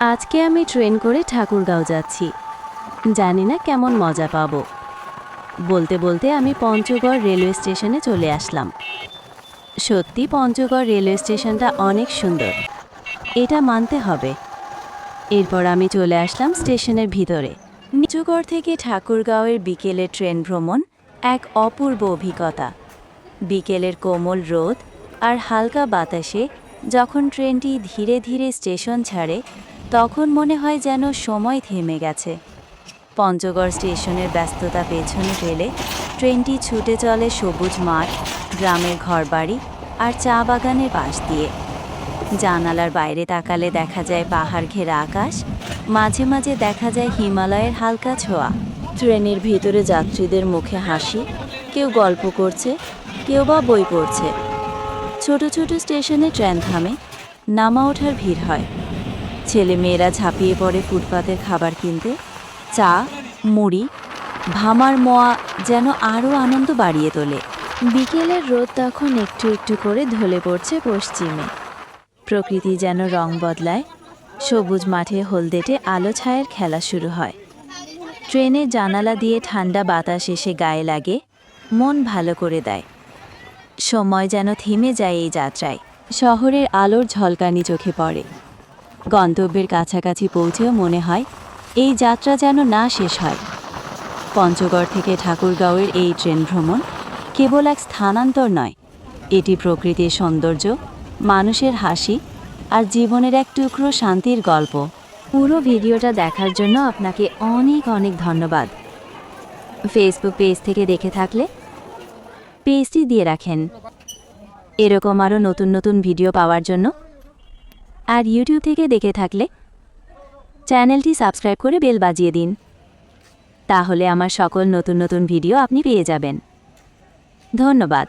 আজকে আমি ট্রেন করে ঠাকুরগাঁও যাচ্ছি। জানি না কেমন মজা পাবো। বলতে বলতে আমি পঞ্চগড় রেলওয়ে স্টেশনে চলে আসলাম। সত্যি পঞ্চগড় রেলওয়ে স্টেশনটা অনেক সুন্দর। এটা মানতে হবে। এরপর আমি চলে আসলাম স্টেশনের ভিতরে। নিচুগড় থেকে ঠাকুরগাঁওয়ের বিকেলের ট্রেন ভ্রমণ এক অপূর্ব অভিজ্ঞতা। বিকেলের কোমল রোদ আর হালকা বাতাসে যখন ট্রেনটি ধীরে ধীরে স্টেশন ছাড়ে তখন মনে হয় যেন সময় থেমে গেছে। পঞ্চগড় স্টেশনের ব্যস্ততা পেছনে ফেলে ট্রেনটি ছুটে চলে সবুজ মাঠ, গ্রামের ঘরবাড়ি আর চা বাগানের পাশ দিয়ে। জানালার বাইরে তাকালে দেখা যায় পাহাড় ঘেরা আকাশ, মাঝে মাঝে দেখা যায় হিমালয়ের হালকা ছোঁয়া। ট্রেনের ভিতরে যাত্রীদের মুখে হাসি, কেউ গল্প করছে, কেউ বা বই পড়ছে। ছোট ছোট স্টেশনে ট্রেন থামে, নামা ওঠার ভিড় হয়। ছেলে মেয়েরা ঝাঁপিয়ে পড়ে ফুটপাতের খাবার কিনতে। চা, মুড়ি, ভামার মোয়া যেন আরও আনন্দ বাড়িয়ে তোলে। বিকেলের রোদ তখন একটু একটু করে ঢলে পড়ছে পশ্চিমে। প্রকৃতি যেন রং বদলায়। সবুজ মাঠে হলদেটে আলো ছায়ের খেলা শুরু হয়। ট্রেনের জানালা দিয়ে ঠান্ডা বাতাস এসে গায়ে লাগে, মন ভালো করে দেয়। সময় যেন থেমে যায় এই যাত্রায়। শহরের আলোর ঝলকানি চোখে পড়ে। গন্তব্যের কাছাকাছি পৌঁছেও মনে হয়, এই যাত্রা যেন না শেষ হয়। পঞ্চগড় থেকে ঠাকুরগাঁওয়ের এই ট্রেন ভ্রমণ কেবল এক স্থানান্তর নয়, এটি প্রকৃতির সৌন্দর্য, মানুষের হাসি আর জীবনের এক টুকরো শান্তির গল্প। পুরো ভিডিওটা দেখার জন্য আপনাকে অনেক অনেক ধন্যবাদ। ফেসবুক পেজ থেকে দেখে থাকলে পেজটি দিয়ে রাখেন। এরকম আরও নতুন নতুন ভিডিও পাওয়ার জন্য আর ইউটিউব থেকে দেখে থাকলে চ্যানেলটি সাবস্ক্রাইব করে বেল বাজিয়ে দিন। তাহলে আমার সকল নতুন নতুন ভিডিও আপনি পেয়ে যাবেন। ধন্যবাদ।